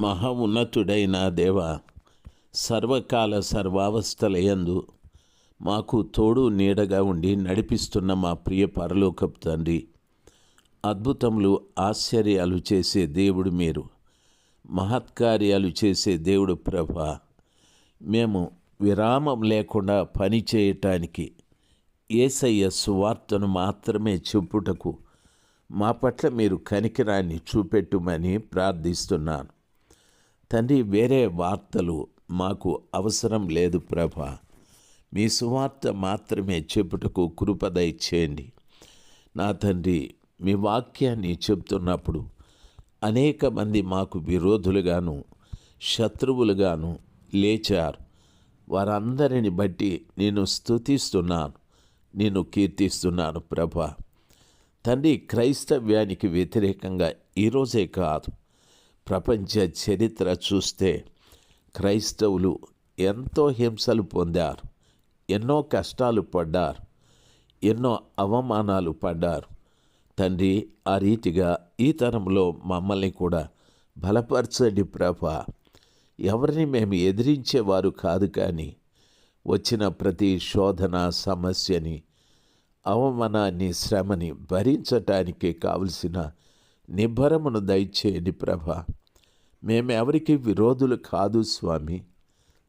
మహా ఉన్నతుడైన దేవ సర్వకాల సర్వావస్థలయందు మాకు తోడు నీడగా ఉండి నడిపిస్తున్న మా ప్రియ పరలోకపు తండ్రి అద్భుతములు ఆశ్చర్యాలు చేసే దేవుడు మీరు మహత్కార్యాలు చేసే దేవుడు ప్రభ. మేము విరామం లేకుండా పని చేయటానికి ఏసయ్య సువార్తను మాత్రమే చెప్పుటకు మా పట్ల మీరు కనికిరాన్ని చూపెట్టుమని ప్రార్థిస్తున్నాను. తండ్రి వేరే వార్తలు మాకు అవసరం లేదు ప్రభ. మీ సువార్త మాత్రమే చెప్పుటకు కృపదయ చేయండి. నా తండ్రి మీ వాక్యాన్ని చెప్తున్నప్పుడు అనేక మంది మాకు విరోధులుగాను శత్రువులుగాను లేచారు. వారందరిని బట్టి నేను స్తుతిస్తున్నాను. నేను కీర్తిస్తున్నాను ప్రభా. తండ్రి క్రైస్తవ్యానికి వ్యతిరేకంగా ఈరోజే కాదు. ప్రపంచ చరిత్ర చూస్తే క్రైస్తవులు ఎంతో హింసలు పొందారు ఎన్నో కష్టాలు పడ్డారు ఎన్నో అవమానాలు పడ్డారు. తండ్రి ఆ రీతిగా ఈ తరంలో మమ్మల్ని కూడా బలపరచండి ప్రభ. ఎవరిని మేము ఎదిరించేవారు కాదు కానీ వచ్చిన ప్రతి శోధన సమస్యని అవమానాన్ని శ్రమని భరించటానికి కావలసిన నిబ్బరమును దయచేయండి ప్రభ. మేమెవరికి విరోధులు కాదు స్వామి.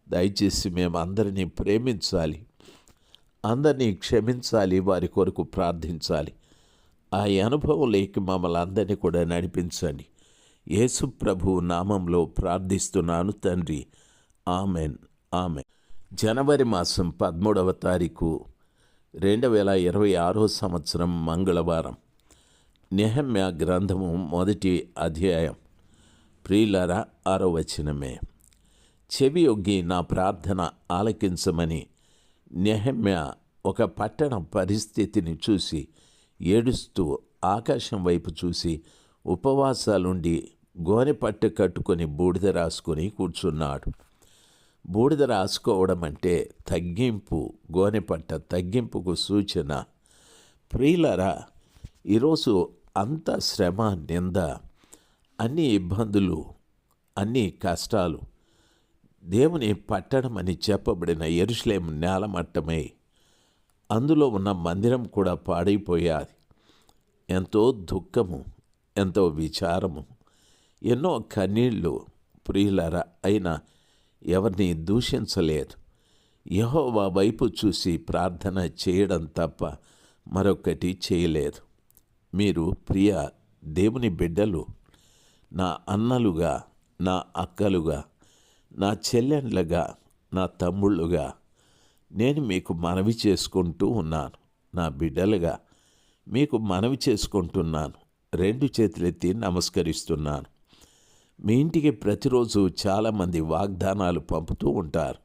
దయచేసి మేము అందరినీ ప్రేమించాలి. అందరినీ క్షమించాలి వారి కొరకు ప్రార్థించాలి. ఆ అనుభవం లేక మమ్మల్ని అందరినీ కూడా నడిపించండి. యేసు ప్రభు నామంలో ప్రార్థిస్తున్నాను తండ్రి. ఆమెన్ ఆమె జనవరి మాసం పదమూడవ తారీఖు రెండు వేల ఇరవై ఆరో సంవత్సరం మంగళవారం. నెహమ్య గ్రంథము మొదటి అధ్యాయం. ప్రియులరా ఆరో వచనమే. చెవి ఒగ్గి నా ప్రార్థన ఆలకించమని నెహమ్య ఒక పట్టణ పరిస్థితిని చూసి ఏడుస్తూ ఆకాశం వైపు చూసి ఉపవాసాలుండి గోనె పట్టు కట్టుకొని బూడిద రాసుకొని కూర్చున్నాడు. బూడిద రాసుకోవడం అంటే తగ్గింపు గోనెపట్ట తగ్గింపుకు సూచన. ప్రియులరా ఈరోజు అంత శ్రమ నింద అన్ని ఇబ్బందులు అన్ని కష్టాలు దేవుని పట్టణం అని చెప్పబడిన ఎరుషలేం నేలమట్టమై అందులో ఉన్న మందిరం కూడా పాడైపోయాది. ఎంతో దుఃఖము ఎంతో విచారము ఎన్నో కన్నీళ్ళు ప్రియులర అయినా ఎవరిని దూషించలేదు. యహోవా వైపు చూసి ప్రార్థన చేయడం తప్ప మరొకటి చేయలేదు. మీరు ప్రియ దేవుని బిడ్డలు నా అన్నలుగా నా అక్కలుగా నా చెల్లెండ్లుగా నా తమ్ముళ్ళుగా నేను మీకు మనవి చేసుకుంటూ ఉన్నాను. నా బిడ్డలుగా మీకు మనవి చేసుకుంటున్నాను. రెండు చేతులెత్తి నమస్కరిస్తున్నాను. మీ ఇంటికి ప్రతిరోజు చాలామంది వాగ్దానాలు పంపుతూ ఉంటారు.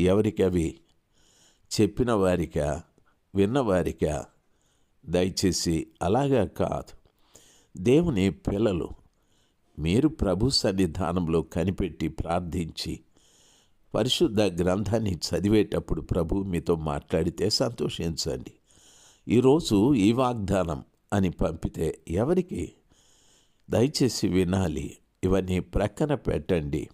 ఎవరికవి? చెప్పిన వారికా? విన్నవారికా దయచేసి అలాగా కాదు. దేవుని పిల్లలు మీరు ప్రభు సన్నిధానంలో కనిపెట్టి ప్రార్థించి పరిశుద్ధ గ్రంథాన్ని చదివేటప్పుడు ప్రభు మీతో మాట్లాడితే సంతోషించండి. ఈరోజు ఈ వాగ్దానం అని పంపితే ఎవరికి? దయచేసి వినాలి ఇవన్నీ ప్రక్కన పెట్టండి.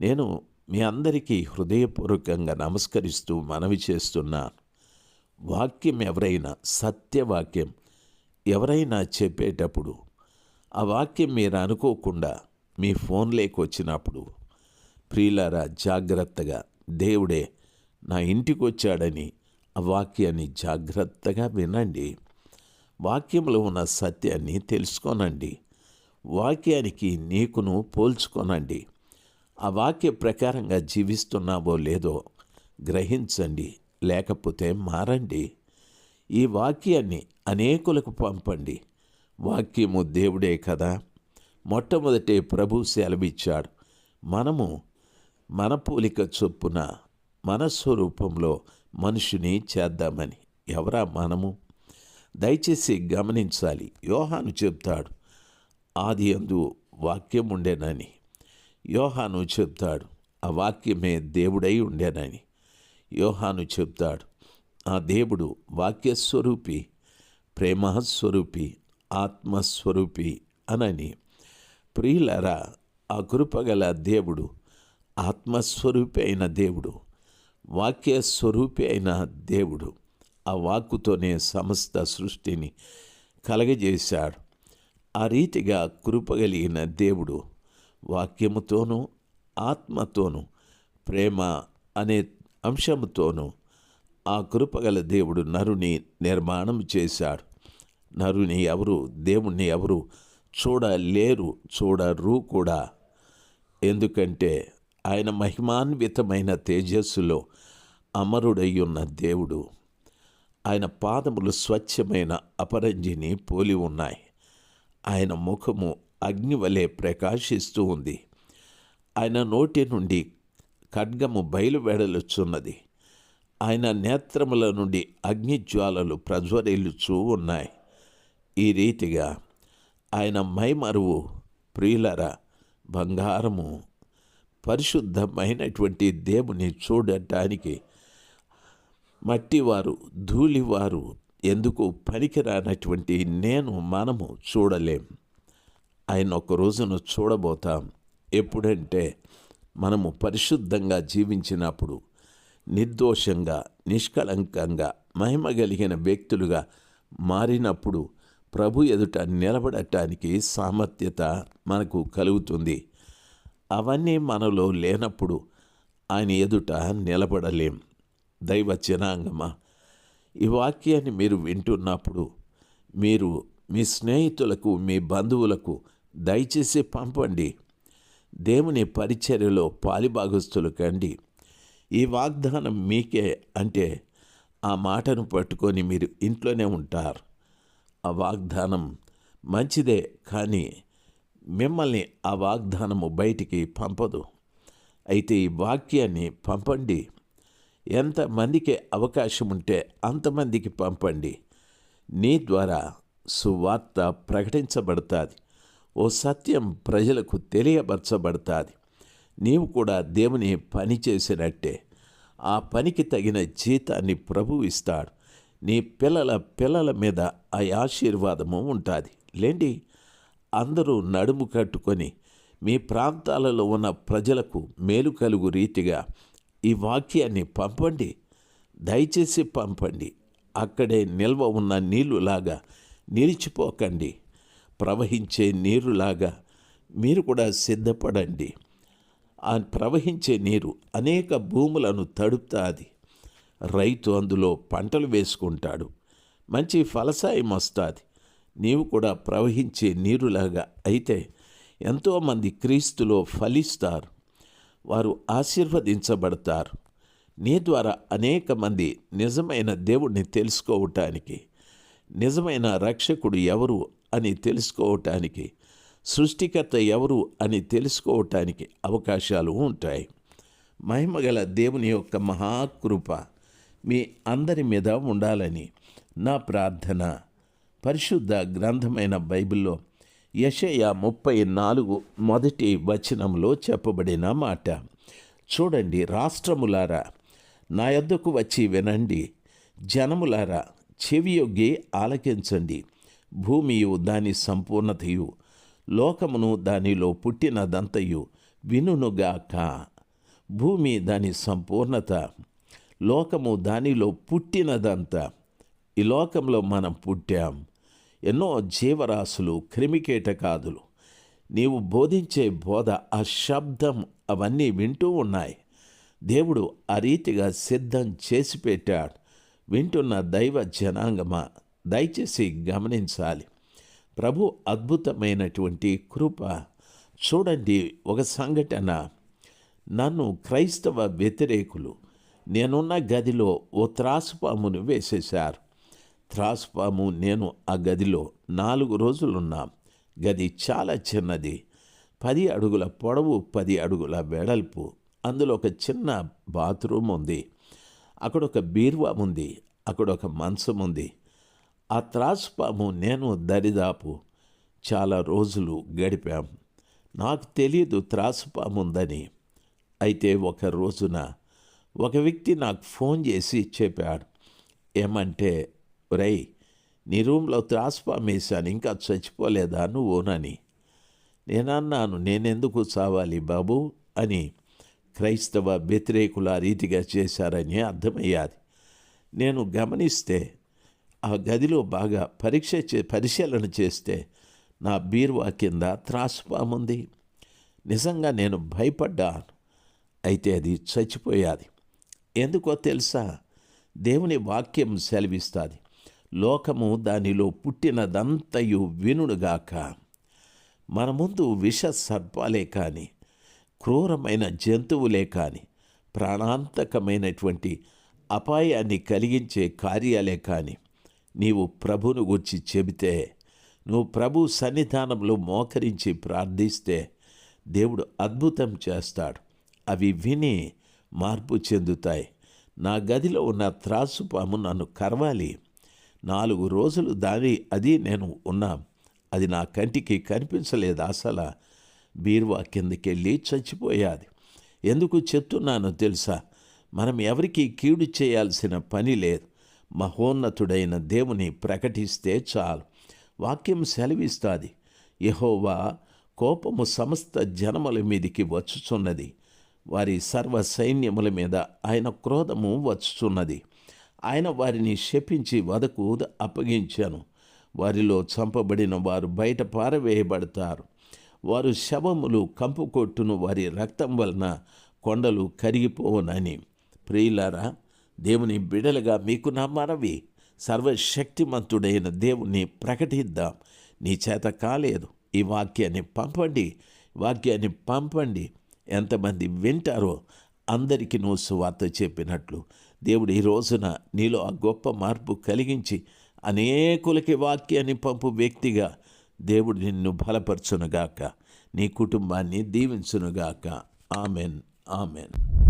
నేను మీ అందరికీ హృదయపూర్వకంగా నమస్కరిస్తూ మనవి చేస్తున్నాను వాక్యం ఎవరైనా సత్యవాక్యం ఎవరైనా చెప్పేటప్పుడు ఆ వాక్యం మీరు అనుకోకుండా మీ ఫోన్లోకి వచ్చినప్పుడు ప్రియులారా జాగ్రత్తగా దేవుడే నా ఇంటికి వచ్చాడని ఆ వాక్యాన్ని జాగ్రత్తగా వినండి. వాక్యంలో ఉన్న సత్యాన్ని తెలుసుకోనండి. వాక్యానికి నీకును పోల్చుకోనండి. ఆ వాక్య ప్రకారంగా జీవిస్తున్నావో లేదో గ్రహించండి. లేకపోతే మారండి. ఈ వాక్యాన్ని అనేకులకు పంపండి. వాక్యము దేవుడే కదా. మొట్టమొదటే ప్రభు సెలవిచ్చాడు. మనము మన పోలిక చొప్పున మన స్వరూపంలో మనుషుని చేద్దామని. ఎవరా మనము? దయచేసి గమనించాలి. యోహాను చెప్తాడు ఆది అందు వాక్యం ఉండేనని యోహాను చెప్తాడు ఆ వాక్యమే దేవుడై ఉండేనని. యోహాను చెప్తాడు ఆ దేవుడు వాక్యస్వరూపి ప్రేమస్వరూపి ఆత్మస్వరూపి అనని ప్రియులరా ఆ కృపగల దేవుడు ఆత్మస్వరూపి అయిన దేవుడు వాక్య స్వరూపి అయిన దేవుడు ఆ వాక్కుతోనే సమస్త సృష్టిని కలగజేశాడు. ఆ రీతిగా కృపగలిగిన దేవుడు వాక్యముతోనూ ఆత్మతోనూ ప్రేమ అనే అంశముతోనూ ఆ కృపగల దేవుడు నరుని నిర్మాణం చేశాడు. నరుని ఎవరు? దేవుణ్ణి ఎవరు? చూడలేరు చూడరు కూడా. ఎందుకంటే ఆయన మహిమాన్వితమైన తేజస్సులో అమరుడై ఉన్న దేవుడు. ఆయన పాదములు స్వచ్ఛమైన అపరంజిని పోలి ఉన్నాయి. ఆయన ముఖము అగ్ని వలె ప్రకాశిస్తూ ఉంది. ఆయన నోటి నుండి ఖడ్గము బయలువెడలుచున్నది. ఆయన నేత్రముల నుండి అగ్నిజ్వాలలు ప్రజ్వరిల్లుచూ ఉన్నాయి. ఈ రీతిగా ఆయన మైమరువు ప్రియులర బంగారము పరిశుద్ధమైనటువంటి దేవుని చూడటానికి మట్టివారు ధూళివారు ఎందుకు పనికిరానటువంటి నేను మనము చూడలేం. ఆయన ఒక రోజును చూడబోతాం. ఎప్పుడంటే మనము పరిశుద్ధంగా జీవించినప్పుడు నిర్దోషంగా నిష్కళంకంగా మహిమ కలిగిన వ్యక్తులుగా మారినప్పుడు ప్రభు ఎదుట నిలబడటానికి సామర్థ్యత మనకు కలుగుతుంది. అవన్నీ మనలో లేనప్పుడు ఆయన ఎదుట నిలబడలేం. దైవ జనాంగమా ఈ వాక్యాన్ని మీరు వింటున్నప్పుడు మీరు మీ స్నేహితులకు మీ బంధువులకు దయచేసి పంపండి. దేవుని పరిచర్యలో పాలిభాగస్తులు కండి. ఈ వాగ్దానం మీకే అంటే ఆ మాటను పట్టుకొని మీరు ఇంట్లోనే ఉంటారు. ఆ వాగ్దానం మంచిదే కానీ మిమ్మల్ని ఆ వాగ్దానము బయటికి పంపదు. అయితే ఈ వాక్యాన్ని పంపండి. ఎంతమందికి అవకాశం ఉంటే అంతమందికి పంపండి. నీ ద్వారా సువార్త ప్రకటించబడుతుంది. ఓ సత్యం ప్రజలకు తెలియపరచబడుతుంది. నీవు కూడా దేవుని పని చేసినట్టే. ఆ పనికి తగిన జీతాన్ని ప్రభు ఇస్తాడు. నీ పిల్లల పిల్లల మీద ఆ ఆశీర్వాదము ఉంటుంది. లేండి? అందరూ నడుము కట్టుకొని మీ ప్రాంతాలలో ఉన్న ప్రజలకు మేలు కలుగు రీతిగా ఈ వాక్యాన్ని పంపండి. దయచేసి పంపండి. అక్కడే నిల్వ ఉన్న నీళ్ళులాగా నిలిచిపోకండి. ప్రవహించే నీరులాగా మీరు కూడా సిద్ధపడండి. ఆ ప్రవహించే నీరు అనేక భూములను తడుపుతాది. రైతు అందులో పంటలు వేసుకుంటాడు. మంచి ఫలసాయం వస్తుంది. నీవు కూడా ప్రవహించే నీరులాగా అయితే ఎంతోమంది క్రీస్తులో ఫలిస్తారు. వారు ఆశీర్వదించబడతారు. నీ ద్వారా అనేక మంది నిజమైన దేవుణ్ణి తెలుసుకోవటానికి. నిజమైన రక్షకుడు ఎవరు అని తెలుసుకోవటానికి సృష్టికర్త ఎవరు అని తెలుసుకోవటానికి అవకాశాలు ఉంటాయి. మహిమగల దేవుని యొక్క మహాకృప మీ అందరి మీద ఉండాలని నా ప్రార్థన. పరిశుద్ధ గ్రంథమైన బైబిల్లో యషయ ముప్పై నాలుగు మొదటి వచనంలో చెప్పబడిన మాట. చూడండి రాష్ట్రములారా నా యొద్దకు వచ్చి వినండి. జనములారా చెవియొగ్గి ఆలకించండి. భూమియు దాని సంపూర్ణతయు లోకమును దానిలో పుట్టినదంతయు వినునుగాక. భూమి దాని సంపూర్ణత లోకము దానిలో పుట్టినదంతా. ఈ లోకంలో మనం పుట్టాం. ఎన్నో జీవరాశులు క్రిమికీటకాదులు నీవు బోధించే బోధ ఆ శబ్దం అవన్నీ వింటూ ఉన్నాయి. దేవుడు ఆ రీతిగా సిద్ధం చేసి పెట్టాడు వింటున్న దైవ జనాంగమా? దయచేసి గమనించాలి. ప్రభు అద్భుతమైనటువంటి కృప. చూడండి ఒక సంఘటన. నన్ను క్రైస్తవ వ్యతిరేకులు నేనున్న గదిలో ఓ త్రాసుపామును వేసేశారు. త్రాసుపాము నేను ఆ గదిలో నాలుగు రోజులున్నా. గది చాలా చిన్నది. పది అడుగుల పొడవు పది అడుగుల వెడల్పు. అందులో ఒక చిన్న బాత్రూమ్ ఉంది. అక్కడ ఒక బీరువా ఉంది. అక్కడ ఒక మంచం ఉంది. ఆ త్రాసుపాము నేను దరిదాపు చాలా రోజులు గడిపాం. నాకు తెలియదు త్రాసుపాము ఉందని. అయితే ఒక రోజున ఒక వ్యక్తి నాకు ఫోన్ చేసి చెప్పాడు. ఏమంటే రై నీ రూమ్లో త్రాసుపాము వేశాను ఇంకా చచ్చిపోలేదా నువ్వునని. నేనన్నాను నేనెందుకు చావాలి బాబు? అని క్రైస్తవ వ్యతిరేకుల రీతిగా చేశారని అర్థమయ్యాది. నేను గమనిస్తే ఆ గదిలో బాగా పరీక్ష చే పరిశీలన చేస్తే నా బీరువా కింద త్రాసుపాముంది. నిజంగా నేను భయపడ్డాను. అయితే అది చచ్చిపోయాది. ఎందుకో తెలుసా? దేవుని వాక్యం సెలవిస్తుంది. లోకము దానిలో పుట్టినదంతయు వినుడుగాక మన ముందు విష సర్పాలే కానీ క్రూరమైన జంతువులే కానీ ప్రాణాంతకమైనటువంటి అపాయాన్ని కలిగించే కార్యాలే కానీ నీవు ప్రభును గుర్చి చెబితే నువ్వు ప్రభు సన్నిధానంలో మోకరించి ప్రార్థిస్తే దేవుడు అద్భుతం చేస్తాడు. అవి విని మార్పు చెందుతాయి. నా గదిలో ఉన్న త్రాసు పాము నన్ను కరవాలి. నాలుగు రోజులు దాని అది నేను ఉన్నా. అది నా కంటికి కనిపించలేదు అసలు. బీరువా కిందకెళ్ళి చచ్చిపోయాది. ఎందుకు చెప్తున్నానో తెలుసా? మనం ఎవరికి కీడు చేయాల్సిన పని లేదు. మహోన్నతుడైన దేవుని ప్రకటిస్తే చాలు. వాక్యం సెలవిస్తుంది. యహోవా కోపము సమస్త జనముల మీదికి వచ్చుచున్నది. వారి సర్వ సైన్యముల మీద ఆయన క్రోధము వచ్చుచున్నది. ఆయన వారిని శపించి వదకు అప్పగించాను. వారిలో చంపబడిన వారు బయట పారవేయబడతారు. వారు శవములు కంపు కొట్టును వారి రక్తం వలన కొండలు కరిగిపోవునని ప్రియులారా దేవుని బిడలుగా మీకు నా మనవి సర్వశక్తిమంతుడైన దేవుణ్ణి ప్రకటిద్దాం. నీ చేత కాలేదు. ఈ వాక్యాన్ని పంపండి. వాక్యాన్ని పంపండి. ఎంతమంది వింటారో అందరికీ నువ్వు సువార్త చెప్పినట్లు. దేవుడు ఈ రోజున నీలో ఆ గొప్ప మార్పు కలిగించి అనేకులకి వాక్యాన్ని పంపు వ్యక్తిగా దేవుడు నిన్ను బలపరచునుగాక. నీ కుటుంబాన్ని దీవించునుగాక. ఆమెన్. ఆమెన్.